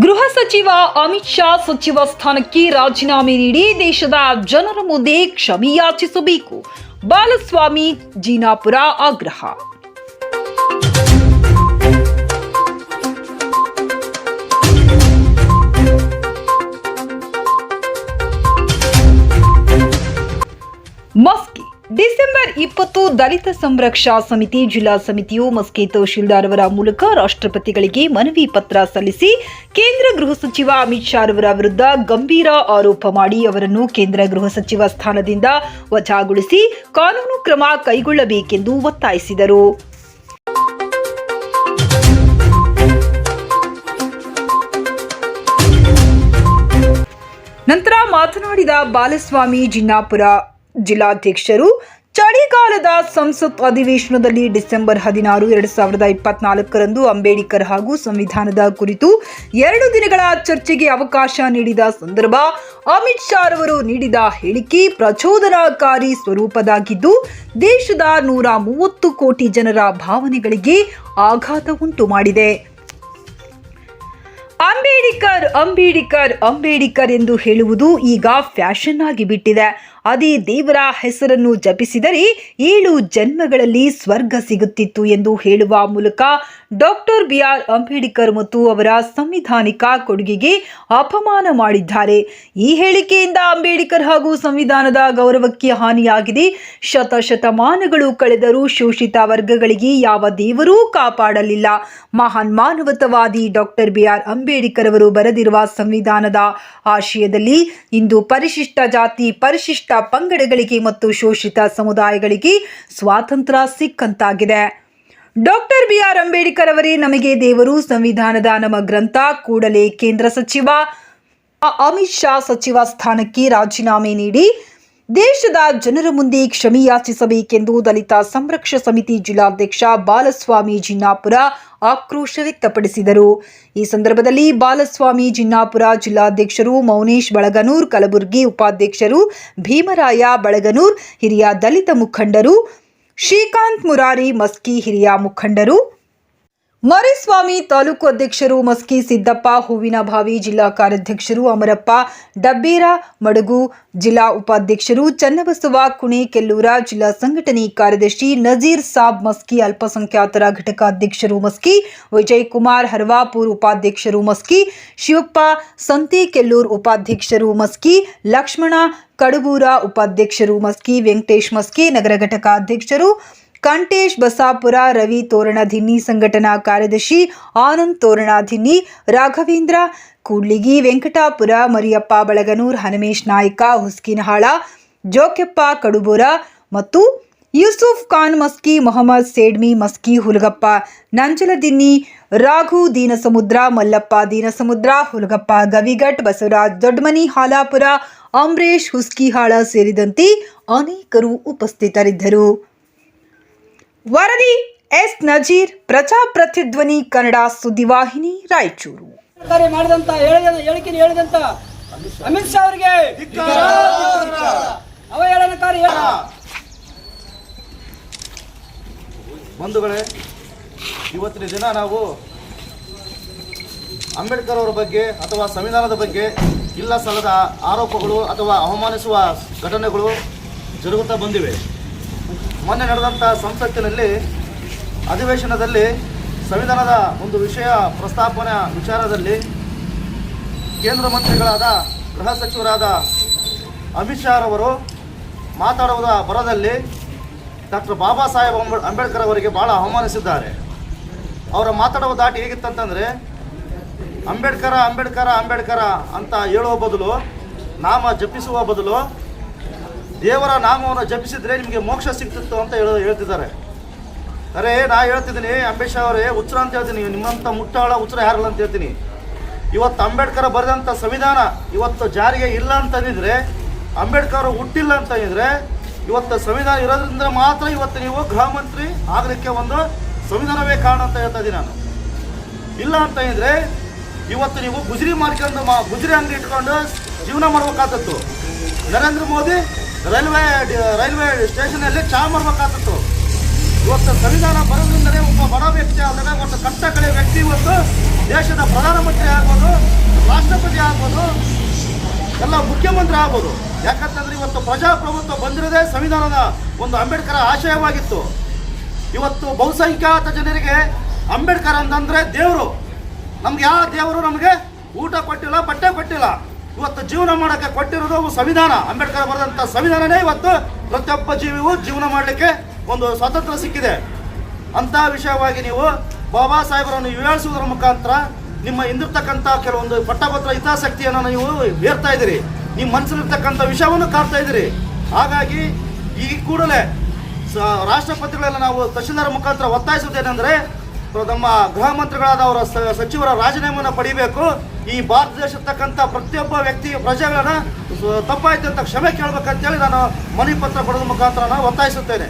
ಗೃಹ ಸಚಿವ ಅಮಿತ್ ಶಾ ಸಚಿವ ಸ್ಥಾನಕ್ಕೆ ರಾಜೀನಾಮೆ ನೀಡಿ ದೇಶದ ಜನರ ಮುಂದೆ ಕ್ಷಮೆ ಯಾಚಿಸಬೇಕು ಬಾಲಸ್ವಾಮಿ, ಜೀನಾಪುರ ಆಗ್ರಹ. ಡಿಸೆಂಬರ್ ಇಪ್ಪತ್ತು ದಲಿತ ಸಂರಕ್ಷಾ ಸಮಿತಿ, ಜಿಲ್ಲಾ ಸಮಿತಿಯು ಮಸ್ಕಿ ತಹಶೀಲ್ದಾರ್ ಅವರ ಮೂಲಕ ರಾಷ್ಟ್ರಪತಿಗಳಿಗೆ ಮನವಿ ಪತ್ರ ಸಲ್ಲಿಸಿ, ಕೇಂದ್ರ ಗೃಹ ಸಚಿವ ಅಮಿತ್ ಶಾ ಅವರ ವಿರುದ್ಧ ಗಂಭೀರ ಆರೋಪ ಮಾಡಿ ಅವರನ್ನು ಕೇಂದ್ರ ಗೃಹ ಸಚಿವ ಸ್ಥಾನದಿಂದ ವಜಾಗೊಳಿಸಿ ಕಾನೂನು ಕ್ರಮ ಕೈಗೊಳ್ಳಬೇಕೆಂದು ಒತ್ತಾಯಿಸಿದರು. ನಂತರ ಮಾತನಾಡಿದ ಬಾಲಸ್ವಾಮಿ, ಜಿನ್ನಾಪುರ ಜಿಲ್ಲಾಧ್ಯಕ್ಷರು ಚಳಿಗಾಲದ ಸಂಸತ್ ಅಧಿವೇಶನದಲ್ಲಿ ಡಿಸೆಂಬರ್ ಹದಿನಾರು, ಎರಡು ಸಾವಿರದ ಇಪ್ಪತ್ನಾಲ್ಕರಂದು ಅಂಬೇಡ್ಕರ್ ಹಾಗೂ ಸಂವಿಧಾನದ ಕುರಿತು ಎರಡು ದಿನಗಳ ಚರ್ಚೆಗೆ ಅವಕಾಶ ನೀಡಿದ ಸಂದರ್ಭ ಅಮಿತ್ ಶಾ ಅವರು ನೀಡಿದ ಹೇಳಿಕೆ ಪ್ರಚೋದನಾಕಾರಿ ಸ್ವರೂಪದಾಗಿದ್ದು, ದೇಶದ ನೂರ ಮೂವತ್ತು ಕೋಟಿ ಜನರ ಭಾವನೆಗಳಿಗೆ ಆಘಾತ ಉಂಟು ಮಾಡಿದೆ ಅಂಬೇಡ್ಕರ್ ಅಂಬೇಡ್ಕರ್ ಅಂಬೇಡ್ಕರ್ ಎಂದು ಹೇಳುವುದು ಈಗ ಫ್ಯಾಷನ್ ಆಗಿ ಬಿಟ್ಟಿದೆ. ಅದೇ ದೇವರ ಹೆಸರನ್ನು ಜಪಿಸಿದರೆ ಏಳು ಜನ್ಮಗಳಲ್ಲಿ ಸ್ವರ್ಗ ಸಿಗುತ್ತಿತ್ತು ಎಂದು ಹೇಳುವ ಮೂಲಕ ಡಾಕ್ಟರ್ ಬಿ ಆರ್ ಅಂಬೇಡ್ಕರ್ ಮತ್ತು ಅವರ ಸಂವಿಧಾನಿಕ ಕೊಡುಗೆಗೆ ಅಪಮಾನ ಮಾಡಿದ್ದಾರೆ. ಈ ಹೇಳಿಕೆಯಿಂದ ಅಂಬೇಡ್ಕರ್ ಹಾಗೂ ಸಂವಿಧಾನದ ಗೌರವಕ್ಕೆ ಹಾನಿಯಾಗಿದೆ. ಶತಶತಮಾನಗಳು ಕಳೆದರೂ ಶೋಷಿತ ವರ್ಗಗಳಿಗೆ ಯಾವ ದೇವರೂ ಕಾಪಾಡಲಿಲ್ಲ. ಮಹಾನ್ ಮಾನವತವಾದಿ ಡಾಕ್ಟರ್ ಬಿಆರ್ ಅಂಬೇಡ್ಕರ್ ಅವರು ಬರೆದಿರುವ ಸಂವಿಧಾನದ ಆಶಯದಲ್ಲಿ ಇಂದು ಪರಿಶಿಷ್ಟ ಜಾತಿ, ಪರಿಶಿಷ್ಟ ಪಂಗಡಗಳಿಗೆ ಮತ್ತು ಶೋಷಿತ ಸಮುದಾಯಗಳಿಗೆ ಸ್ವಾತಂತ್ರ್ಯ ಸಿಕ್ಕಂತಾಗಿದೆ. ಡಾಕ್ಟರ್ ಬಿ ಆರ್ ಅಂಬೇಡ್ಕರ್ ಅವರೇ ನಮಗೆ ದೇವರು ಸಂವಿಧಾನದ ನಮ್ಮ ಗ್ರಂಥ, ಕೂಡಲೇ ಕೇಂದ್ರ ಸಚಿವ, ಅಮಿತ್ ಶಾ ಸಚಿವ ಸ್ಥಾನಕ್ಕೆ ರಾಜೀನಾಮೆ ನೀಡಿ ದೇಶದ ಜನರ ಮುಂದೆ ಕ್ಷಮೆಯಾಚಿಸಬೇಕೆಂದು ದಲಿತ ಸಂರಕ್ಷ ಸಮಿತಿ ಜಿಲ್ಲಾಧ್ಯಕ್ಷ ಬಾಲಸ್ವಾಮಿ ಜಿನ್ನಾಪುರ ಆಕ್ರೋಶ ವ್ಯಕ್ತಪಡಿಸಿದರು. ಈ ಸಂದರ್ಭದಲ್ಲಿ ಬಾಲಸ್ವಾಮಿ ಜಿನ್ನಾಪುರ ಜಿಲ್ಲಾಧ್ಯಕ್ಷರು ಮೌನೇಶ್ ಬಳಗನೂರ್, ಕಲಬುರಗಿ ಉಪಾಧ್ಯಕ್ಷರು ಭೀಮರಾಯ ಬಳಗನೂರ್, ಹಿರಿಯ ದಲಿತ ಮುಖಂಡರು ಶ್ರೀಕಾಂತ್ ಮುರಾರಿ, ಮಸ್ಕಿ ಹಿರಿಯ ಮುಖಂಡರು ಮರಿಸ್ವಾಮಿ ತಾಲೂಕು ಅಧ್ಯಕ್ಷರು ಮಸ್ಕಿ ಸಿದ್ದಪ್ಪ ಹೂವಿನಭಾವಿ ಜಿಲ್ಲಾ ಕಾರ್ಯಾಧ್ಯಕ್ಷರು ಅಮರಪ್ಪ, ಡಬ್ಬೇರ ಮಡಗು ಜಿಲ್ಲಾ ಉಪಾಧ್ಯಕ್ಷರು ಚನ್ನಬಸವ, ಕುಣೆ ಕೆಲ್ಲೂರ ಜಿಲ್ಲಾ ಸಂಘಟನೆ ಕಾರ್ಯದರ್ಶಿ ನಜೀರ್ ಸಾಬ್ ಮಸ್ಕಿ ಅಲ್ಪಸಂಖ್ಯಾತರ ಘಟಕ ಅಧ್ಯಕ್ಷರು ಮಸ್ಕಿ ವಿಜಯ್ ಕುಮಾರ್ ಹರ್ವಾಪುರ್ ಉಪಾಧ್ಯಕ್ಷರು ಮಸ್ಕಿ, ಶಿವಪ್ಪ ಸಂತೆ ಕೆಲ್ಲೂರ್ ಉಪಾಧ್ಯಕ್ಷರು ಮಸ್ಕಿ, ಲಕ್ಷ್ಮಣ ಕಡಬೂರ ಉಪಾಧ್ಯಕ್ಷರು ಮಸ್ಕಿ, ವೆಂಕಟೇಶ್ ಮಸ್ಕಿ ನಗರ ಘಟಕ ಅಧ್ಯಕ್ಷರು ಕಂಟೇಶ್ ಬಸಾಪುರ, ರವಿ ತೋರಣಧಿನ್ನಿ ಸಂಘಟನಾ ಕಾರ್ಯದರ್ಶಿ ಆನಂದ್ ತೋರಣಾಧಿನ್ನಿ ರಾಘವೇಂದ್ರ ಕೂಡ್ಲಿಗಿ, ವೆಂಕಟಾಪುರ, ಮರಿಯಪ್ಪ ಬಳಗನೂರ್, ಹನುಮೇಶ್ ನಾಯ್ಕ, ಹುಸ್ಕಿನಹಾಳ, ಜೋಕೆಪ್ಪ ಕಡುಬುರ ಮತ್ತು ಯೂಸುಫ್ ಖಾನ್ ಮಸ್ಕಿ, ಮೊಹಮ್ಮದ್ ಸೇಡ್ಮಿ ಮಸ್ಕಿ, ಹುಲಗಪ್ಪ ನಂಜಲದಿನ್ನಿ, ರಾಘು ದೀನಸಮುದ್ರ, ಮಲ್ಲಪ್ಪ ದೀನಸಮುದ್ರ, ಹುಲಗಪ್ಪ ಗವಿಗಟ್, ಬಸವರಾಜ್ ದೊಡ್ಡಮನಿ ಹಾಲಾಪುರ ಅಂಬರೀಶ್ ಹುಸ್ಕಿಹಾಳ ಸೇರಿದಂತೆ ಅನೇಕರು ಉಪಸ್ಥಿತರಿದ್ದರು. ವರದಿ ಎಸ್. ನಜೀರ್ ಪ್ರಜಾಪ್ರತಿಧ್ವನಿ ಕನ್ನಡ ಸುದ್ದಿವಾಹಿನಿ ರಾಯಚೂರು. ಕಾರ್ಯ ಮಾಡಿದಂತ ಹೇಳಿದ ಹೇಳಿಕೆನ ಹೇಳಿದಂತ ಅಮಿತ್ ಶಾ ಅವರಿಗೆ ಅವಹೇಳನಕಾರಿ ಬಂಧುಗಳೇ ಇವತ್ತಿನ ದಿನ ನಾವು ಅಂಬೇಡ್ಕರ್ ಅವರ ಬಗ್ಗೆ ಅಥವಾ ಸಂವಿಧಾನದ ಬಗ್ಗೆ ಇಲ್ಲ ಸಲ್ಲದ ಆರೋಪಗಳು ಅಥವಾ ಅವಮಾನಿಸುವ ಘಟನೆಗಳು ಜರುಗುತ್ತಾ ಬಂದಿವೆ. ಮೊನ್ನೆ ನಡೆದಂಥ ಸಂಸತ್ತಿನಲ್ಲಿ ಅಧಿವೇಶನದಲ್ಲಿ ಸಂವಿಧಾನದ ಒಂದು ವಿಷಯ ಪ್ರಸ್ತಾಪನೆ ವಿಚಾರದಲ್ಲಿ ಕೇಂದ್ರ ಮಂತ್ರಿಗಳಾದ ಗೃಹ ಸಚಿವರಾದ ಅಮಿತ್ ಶಾ ರವರು ಮಾತಾಡುವುದ ಬರದಲ್ಲಿ ಡಾಕ್ಟರ್ ಬಾಬಾ ಸಾಹೇಬ್ ಅಂಬ, ಅಂಬೇಡ್ಕರ್ ಅವರಿಗೆ ಭಾಳ ಅವಮಾನಿಸಿದ್ದಾರೆ. ಅವರ ಮಾತಾಡುವ ದಾಟಿ ಹೇಗಿತ್ತಂತಂದರೆ, ಅಂಬೇಡ್ಕರ ಅಂಬೇಡ್ಕರ ಅಂಬೇಡ್ಕರ ಅಂತ ಹೇಳುವ ಬದಲು, ನಾಮ ಜಪಿಸುವ ಬದಲು ದೇವರ ನಾಮವನ್ನು ಜಪಿಸಿದ್ರೆ ನಿಮಗೆ ಮೋಕ್ಷ ಸಿಗ್ತಿತ್ತು ಅಂತ ಹೇಳ ಹೇಳ್ತಿದ್ದಾರೆ. ಅರೆ, ನಾ ಹೇಳ್ತಿದ್ದೀನಿ ಅಂಬೇಶ್ ಅವರೇ ಉಚ್ಚರ ಅಂತ ಹೇಳ್ತೀನಿ, ನಿಮ್ಮಂಥ ಮುಟ್ಟಾಳ ಉಚ್ಚರ ಯಾರಲ್ಲ ಅಂತ ಹೇಳ್ತೀನಿ. ಇವತ್ತು ಅಂಬೇಡ್ಕರ್ ಬರೆದಂಥ ಸಂವಿಧಾನ ಇವತ್ತು ಜಾರಿಗೆ ಇಲ್ಲ ಅಂತಂದಿದ್ರೆ ಅಂಬೇಡ್ಕರ್ ಹುಟ್ಟಿಲ್ಲ ಅಂತಂದಿದ್ರೆ ಇವತ್ತು ಸಂವಿಧಾನ ಇರೋದ್ರಿಂದ ಮಾತ್ರ ಇವತ್ತು ನೀವು ಗೃಹ ಮಂತ್ರಿ ಆಗಲಿಕ್ಕೆ ಒಂದು ಸಂವಿಧಾನವೇ ಕಾರಣ ಅಂತ ಹೇಳ್ತಾ ಇದ್ದೀನಿ ನಾನು. ಇಲ್ಲ ಅಂತ ಇದ್ರೆ ಇವತ್ತು ನೀವು ಗುಜರಿ ಮಾರ್ಕೊಂಡು ಮಾ ಗುಜರಿ ಅಂಗಡಿ ಇಟ್ಕೊಂಡು ಜೀವನ ಮಾಡಬೇಕಾದದ್ದು. ನರೇಂದ್ರ ಮೋದಿ ರೈಲ್ವೆ ರೈಲ್ವೆ ಸ್ಟೇಷನಲ್ಲಿ ಚಾ ಮಾಡ್ಬೇಕಾದತ್ತು ಇವತ್ತು ಸಂವಿಧಾನ ಬರೋದ್ರಿಂದಲೇ ಒಬ್ಬ ಬಡ ವ್ಯಕ್ತಿ ಆದರೆ ಒಂದು ಕಟ್ಟ ಕಡೆ ವ್ಯಕ್ತಿ ಇವತ್ತು ದೇಶದ ಪ್ರಧಾನಮಂತ್ರಿ ಆಗ್ಬೋದು, ರಾಷ್ಟ್ರಪತಿ ಆಗ್ಬೋದು, ಎಲ್ಲ ಮುಖ್ಯಮಂತ್ರಿ ಆಗ್ಬೋದು. ಯಾಕಂತಂದ್ರೆ ಇವತ್ತು ಪ್ರಜಾಪ್ರಭುತ್ವ ಬಂದಿರೋದೇ ಸಂವಿಧಾನದ ಒಂದು ಅಂಬೇಡ್ಕರ್ ಆಶಯವಾಗಿತ್ತು. ಇವತ್ತು ಬಹುಸಂಖ್ಯಾತ ಜನರಿಗೆ ಅಂಬೇಡ್ಕರ್ ಅಂತಂದ್ರೆ ದೇವರು. ನಮ್ಗೆ ಯಾವ ದೇವರು ನಮಗೆ ಊಟ ಕೊಟ್ಟಿಲ್ಲ, ಬಟ್ಟೆ ಕೊಟ್ಟಿಲ್ಲ. ಇವತ್ತು ಜೀವನ ಮಾಡಕ್ಕೆ ಕೊಟ್ಟಿರೋದು ಸಂವಿಧಾನ. ಅಂಬೇಡ್ಕರ್ ಬರೆದಂಥ ಸಂವಿಧಾನನೇ ಇವತ್ತು ಪ್ರತಿಯೊಬ್ಬ ಜೀವಿಗೂ ಜೀವನ ಮಾಡಲಿಕ್ಕೆ ಒಂದು ಸ್ವಾತಂತ್ರ್ಯ ಸಿಕ್ಕಿದೆ. ಅಂತ ವಿಷಯವಾಗಿ ನೀವು ಬಾಬಾ ಸಾಹೇಬರನ್ನು ವಿವರಿಸುವುದರ ಮುಖಾಂತರ ನಿಮ್ಮ ಹಿಂದಿರ್ತಕ್ಕಂಥ ಕೆಲವೊಂದು ಪಟ್ಟಭದ್ರ ಹಿತಾಸಕ್ತಿಯನ್ನು ನೀವು ಬೇರ್ತಾ ಇದ್ದೀರಿ. ನಿಮ್ಮ ಮನಸ್ಸಲ್ಲಿರ್ತಕ್ಕಂಥ ವಿಷಯವನ್ನು ಕಾಡ್ತಾ ಇದ್ದೀರಿ. ಹಾಗಾಗಿ ಈ ಕೂಡಲೇ ರಾಷ್ಟ್ರಪತಿಗಳೆಲ್ಲ ನಾವು ತಹಶೀಲ್ದಾರ್ ಮುಖಾಂತರ ಒತ್ತಾಯಿಸುವುದೇನೆಂದರೆ ನಮ್ಮ ಗೃಹ ಮಂತ್ರಿಗಳಾದ ಅವರ ಸಚಿವರ ರಾಜೀನಾಮೆಯನ್ನು ಪಡಿಬೇಕು. ಈ ಭಾರತ ದೇಶದಕ್ಕಂಥ ಪ್ರತಿಯೊಬ್ಬ ವ್ಯಕ್ತಿ ಪ್ರಜೆಗಳನ್ನ ತಪ್ಪಾಯ್ತು ಅಂತ ಕ್ಷಮೆ ಕೇಳಬೇಕಂತೇಳಿ ನಾನು ಮನವಿ ಪತ್ರ ಕೊಡೋದ್ರ ಮುಖಾಂತರ ನಾನು ಒತ್ತಾಯಿಸುತ್ತೇನೆ.